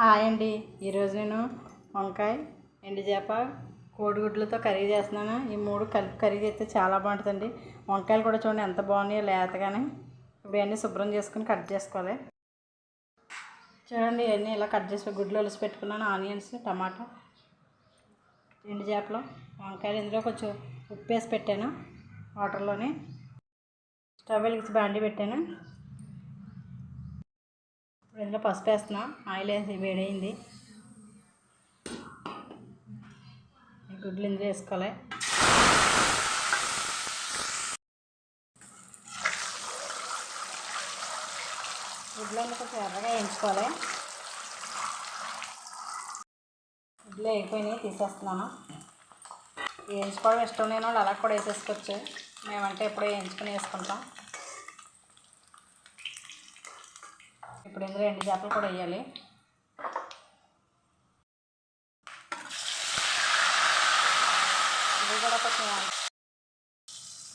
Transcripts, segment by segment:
Hi అండి. ఈరోజు నేను వంకాయ ఎండు చేప కోడిగుడ్లతో కర్రీ చేస్తున్నాను. ఈ మూడు కలిపి కర్రీ చేస్తే చాలా బాగుంటుందండి. వంకాయలు కూడా చూడండి ఎంత బాగున్నాయో లేతగానే. ఇవన్నీ శుభ్రం చేసుకుని కట్ చేసుకోవాలి. చూడండి ఇవన్నీ ఇలా కట్ చేసి గుడ్లు ఒలిసి పెట్టుకున్నాను. ఆనియన్స్ టమాటా ఎండు చేపలు వంకాయలు. ఇందులో కొంచెం ఉప్పు వేసి పెట్టాను వాటర్లోని. స్టవ్ వెలిగించి బాండి పెట్టాను. ఇప్పుడు ఇందులో పసుపు వేస్తున్నా ఆయిల్ వేసి వేడైంది. గుడ్లు ఇందులో వేసుకోవాలి. గుడ్లు కొంచెం ఎర్రగా వేయించుకోవాలి. గుడ్లు అయిపోయినాయి తీసేస్తున్నాను. వేయించుకోవడం ఇష్టం లేని వాళ్ళు అలా కూడా వేసేసుకోవచ్చు. మేమంటే ఎప్పుడో వేయించుకొని వేసుకుంటాం. ఇప్పుడు ఇందులో ఎండు చేపలు కూడా వేయాలి. ఇవి కూడా కొంచెం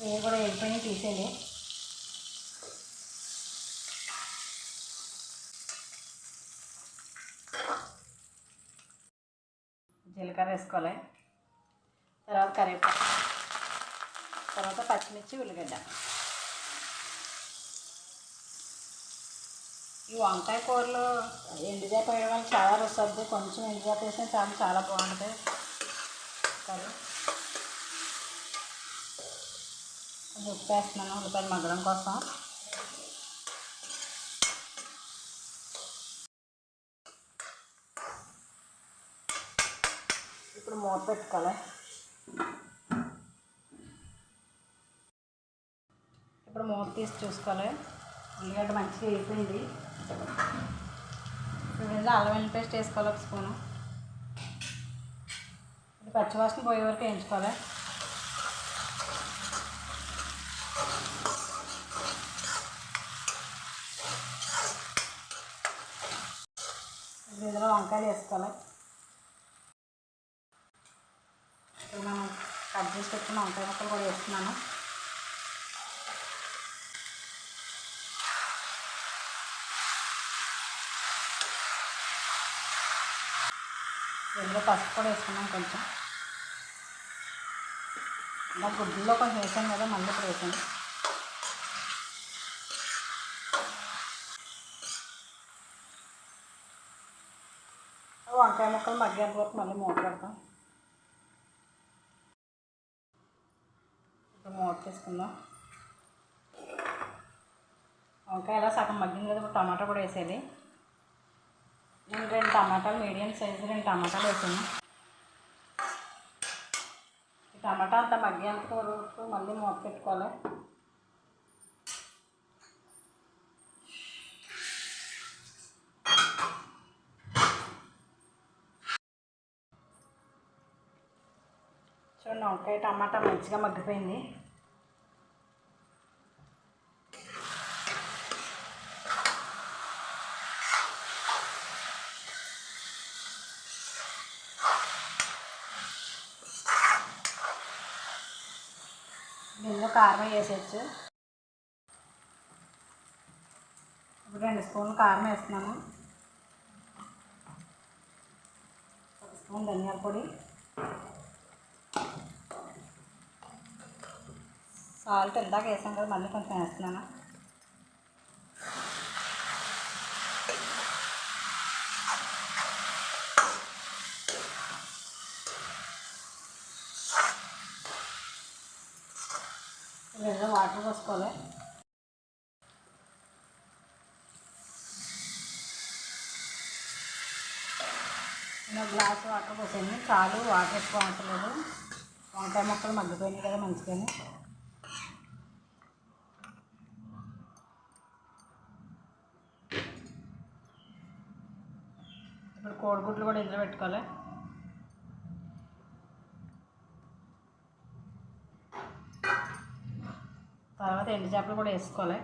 ఇవి కూడా వెళ్ళిపోయి తీసేయాలి. జీలకర్ర వేసుకోవాలి. తర్వాత కరివేపాకు తర్వాత పచ్చిమిర్చి ఉల్లిగడ్డ. ఈ వంకాయ కూరలో ఎండుచేప వేయడం వల్ల చాలా రుసద్ది కొంచెం ఎండుచేప వేస్తే చాలా చాలా బాగుంటుంది. కర్రీ కొంచెం ఉప్పు వేస్తున్నాను. ఉల్లిపాయలు మగ్గడం కోసం. ఇప్పుడు మూత పెట్టుకోవాలి. ఇప్పుడు మూత తీసి చూసుకోవాలి. ఉల్లిగడ్డ మంచిగా వేగిపోయింది ఇప్పుడు ఇందులో అల్లం పేస్ట్ వేసుకోవాలి ఒక స్పూను. ఇది పచ్చివాసన పోయే వరకు వేయించుకోవాలి. ఇందులో వంకాయలు వేసుకోవాలి. ఇప్పుడు మనం కట్ చేసి పెట్టుకున్న వంకాయ ముక్కలు కూడా వేస్తున్నాను. ఇందులో పసుపు కూడా వేసుకున్నాం కొంచెం. ఇలా గుడ్డులో కొంచెం వేసాం కదా మళ్ళీ ఇప్పుడు వేసాను. వంకాయ ముక్కలు మగ్గేంత వరకు మళ్ళీ మూత పెడతాం. ఇప్పుడు మూత తీసుకుందాం. వంకాయ ఇలా సగం మగ్గింది కదా ఇప్పుడు టమాటా కూడా వేసేది. రెండు టమాటాలు మీడియం సైజు రెండు టమాటాలు వేసాను. టమాటా అంతా మగ్గేంత వరకు మళ్ళీ మూత పెట్టుకోవాలి. చూడండి వంకాయ టమాటా మంచిగా మగ్గిపోయింది. కారం వేసేయచ్చు. ఇప్పుడు రెండు స్పూన్లు కారం వేస్తున్నాను. ఒక స్పూన్ ధనియాల పొడి. సాల్ట్ ఇందాక వేసాం కదా మళ్ళీ కొంచెం వేస్తున్నాను. లేదా వాటర్ పోసుకోవాలి? నేను గ్లాస్ వాటర్ పోసాను. చాలు వాటర్ ఎక్కువ అవసరం వంకాయ మొక్కలు మగ్గిపోయినాయి కదా మంచిగానే. ఇప్పుడు కోడిగుడ్లు కూడా ఇందులో పెట్టుకోవాలి? తర్వాత ఎండు చేపలు కూడా వేసుకోవాలి.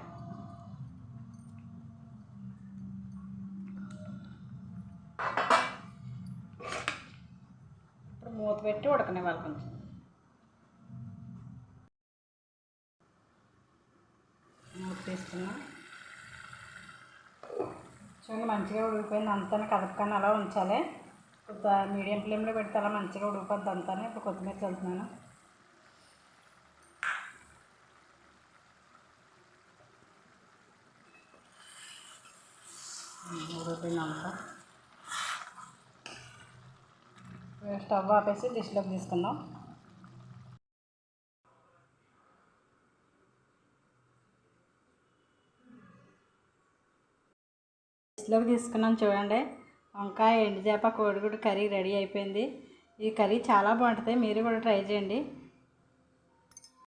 ఇప్పుడు మూత పెట్టి ఉడకనివ్వాలి కొంచెం. మూత తీసుకున్నా. చూడండి మంచిగా ఉడికిపోయింది. అంతా కదపకుండా అలా ఉంచాలి. మీడియం ఫ్లేమ్లో పెడితే అలా మంచిగా ఉడికిపోద్ది అంతా ఇప్పుడు కొత్తిమీర చల్లుతున్నాను ఉడికిపోయింది అంతా స్టవ్ ఆపేసి డిష్లోకి తీసుకుందాం. డిష్లోకి తీసుకున్నాం చూడండి. వంకాయ ఎండు కోడిగుడ్డు కర్రీ రెడీ అయిపోయింది. ఈ కర్రీ చాలా బాగుంటుంది. మీరు కూడా ట్రై చేయండి.